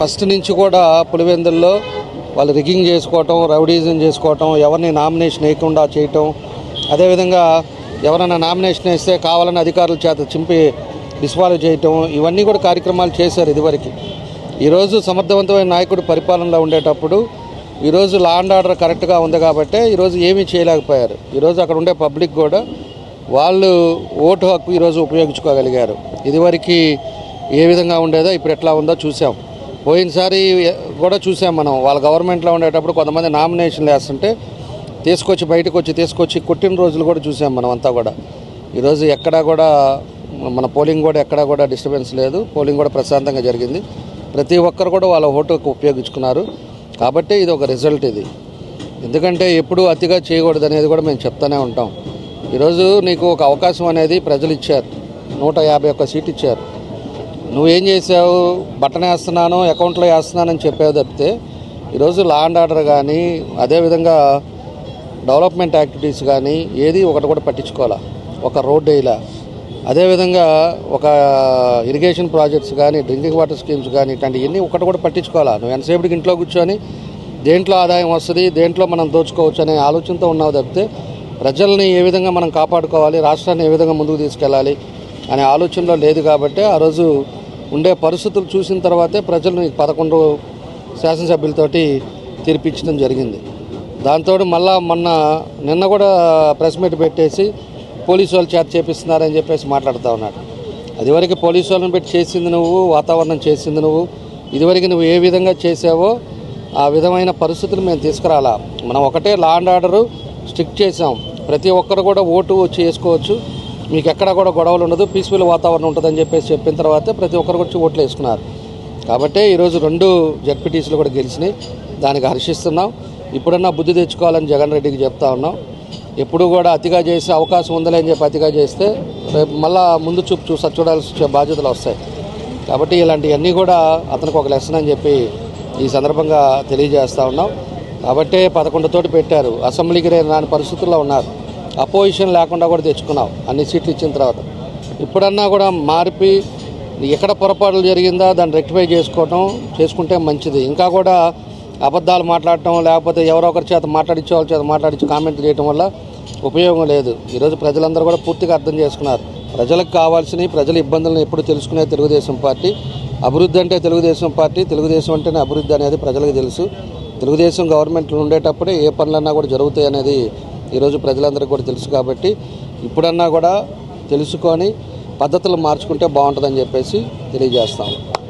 First నుంచి కూడా పులివెందుల్లో వాళ్ళు రిగ్గింగ్ చేసుకోవటం రౌడీజం చేసుకోవటం ఎవరిని నామినేషన్ వేయకుండా చేయటం అదేవిధంగా ఎవరైనా నామినేషన్ వేస్తే కావాలని అధికారుల చేత చింపి డిస్వాల్వ్ చేయటం ఇవన్నీ కూడా కార్యక్రమాలు చేశారు ఇదివరకు. ఈరోజు సమర్థవంతమైన నాయకుడు పరిపాలనలో ఉండేటప్పుడు ఈరోజు లా అండ్ ఆర్డర్ కరెక్ట్గా ఉంది కాబట్టి ఈరోజు ఏమీ చేయలేకపోయారు. ఈరోజు అక్కడ ఉండే పబ్లిక్ కూడా వాళ్ళు ఓటు హక్కు ఈరోజు ఉపయోగించుకోగలిగారు. ఇదివరకు ఏ విధంగా ఉండేదో ఇప్పుడు ఎట్లా ఉందో చూసాం పోయినసారి కూడా చూసాం మనం. వాళ్ళ గవర్నమెంట్లో ఉండేటప్పుడు కొంతమంది నామినేషన్లు వేస్తుంటే తీసుకొచ్చి బయటకు వచ్చి తీసుకొచ్చి కొట్టిన రోజులు కూడా చూసాం మనం అంతా కూడా. ఈరోజు ఎక్కడా కూడా మన పోలింగ్ కూడా ఎక్కడా కూడా డిస్టర్బెన్స్ లేదు. పోలింగ్ కూడా ప్రశాంతంగా జరిగింది. ప్రతి ఒక్కరు కూడా వాళ్ళ ఓటుకు ఉపయోగించుకున్నారు. కాబట్టి ఇది ఒక రిజల్ట్ ఇది. ఎందుకంటే ఎప్పుడు అతిగా చేయకూడదు అనేది కూడా మేము చెప్తానే ఉంటాం. ఈరోజు నీకు ఒక అవకాశం అనేది ప్రజలు ఇచ్చారు. నూట యాభై ఒక్క సీట్ ఇచ్చారు. నువ్వేం చేసావు బట్టన వేస్తున్నాను అకౌంట్లో వేస్తున్నానని చెప్పావు తప్పితే ఈరోజు లా అండ్ ఆర్డర్ కానీ అదేవిధంగా డెవలప్మెంట్ యాక్టివిటీస్ కానీ ఏది ఒకటి కూడా పట్టించుకోవాలా? ఒక రోడ్ వేయలా? అదేవిధంగా ఒక ఇరిగేషన్ ప్రాజెక్ట్స్ కానీ డ్రింకింగ్ వాటర్ స్కీమ్స్ కానీ ఇట్లాంటివన్నీ ఒకటి కూడా పట్టించుకోవాలా? నువ్వు ఎంతసేపటికి ఇంట్లో కూర్చొని దేంట్లో ఆదాయం వస్తుంది దేంట్లో మనం దోచుకోవచ్చు అనే ఆలోచనతో ఉన్నావు తప్పితే ప్రజల్ని ఏ విధంగా మనం కాపాడుకోవాలి? రాష్ట్రాన్ని ఏ విధంగా ముందుకు తీసుకెళ్ళాలి? అనే ఆలోచనలో లేదు కాబట్టి ఆ రోజు ఉండే పరిస్థితులు చూసిన తర్వాతే ప్రజలు పదకొండు శాసనసభ్యులతోటి తీర్పిచ్చడం జరిగింది. దాంతో మళ్ళా మొన్న నిన్న కూడా ప్రెస్ మీట్ పెట్టేసి పోలీసు వాళ్ళు చేత చేపిస్తున్నారని చెప్పేసి మాట్లాడుతూ ఉన్నాడు. అదివరకు పోలీసు వాళ్ళని పెట్టి చేసింది నువ్వు వాతావరణం చేసింది నువ్వు ఇదివరకు నువ్వు ఏ విధంగా చేసావో ఆ విధమైన పరిస్థితులు మేము తీసుకురాలా. మనం ఒకటే లా అండ్ ఆర్డరు స్ట్రిక్ట్ చేసాం ప్రతి ఒక్కరు కూడా ఓటు వచ్చి వేసుకోవచ్చు. మీకు ఎక్కడ కూడా గొడవలు ఉండదు పీస్ఫుల్ వాతావరణం ఉంటుందని చెప్పేసి చెప్పిన తర్వాత ప్రతి ఒక్కరు వచ్చి ఓట్లు వేసుకున్నారు. కాబట్టి ఈరోజు రెండు జడ్పీటీసీలు కూడా గెలిచినాయి. దానికి హర్షిస్తున్నాం. ఇప్పుడన్నా బుద్ధి తెచ్చుకోవాలని జగన్ రెడ్డికి చెప్తా ఉన్నాం. ఎప్పుడు కూడా అతిగా చేసే అవకాశం ఉందలే అని చెప్పి అతిగా చేస్తే రేపు మళ్ళా ముందు చూపు చూసా చూడాల్సి బాధ్యతలు వస్తాయి. కాబట్టి ఇలాంటివన్నీ కూడా అతనికి ఒక లెసన్ అని చెప్పి ఈ సందర్భంగా తెలియజేస్తూ ఉన్నాం. కాబట్టే పదకొండుతోటి పెట్టారు. అసెంబ్లీకి రే- రాని పరిస్థితుల్లో ఉన్నారు. అపోజిషన్ లేకుండా కూడా తెచ్చుకున్నావు. అన్ని సీట్లు ఇచ్చిన తర్వాత. ఇప్పుడన్నా కూడా మార్పి ఎక్కడ పొరపాట్లు జరిగిందా దాన్ని రెక్టిఫై చేసుకోవటం చేసుకుంటే మంచిది. ఇంకా కూడా అబద్ధాలు మాట్లాడటం లేకపోతే ఎవరో ఒకరి చేత మాట్లాడించే వాళ్ళ చేత మాట్లాడించి కామెంట్ చేయడం వల్ల ఉపయోగం లేదు. ఈరోజు ప్రజలందరూ కూడా పూర్తిగా అర్థం చేసుకున్నారు. ప్రజలకు కావాల్సినవి ప్రజల ఇబ్బందులను ఎప్పుడు తెలుసుకునే తెలుగుదేశం పార్టీ. అభివృద్ధి అంటే తెలుగుదేశం పార్టీ. తెలుగుదేశం అంటేనే అభివృద్ధి అనేది ప్రజలకు తెలుసు. తెలుగుదేశం గవర్నమెంట్లో ఉండేటప్పుడే ఏ పనులన్నా కూడా జరుగుతాయి అనేది ఈరోజు ప్రజలందరికీ కూడా తెలుసు కాబట్టి ఇప్పుడన్నా కూడా తెలుసుకొని పద్ధతులు మార్చుకుంటే బాగుంటుందని చెప్పేసి తెలియజేస్తాము.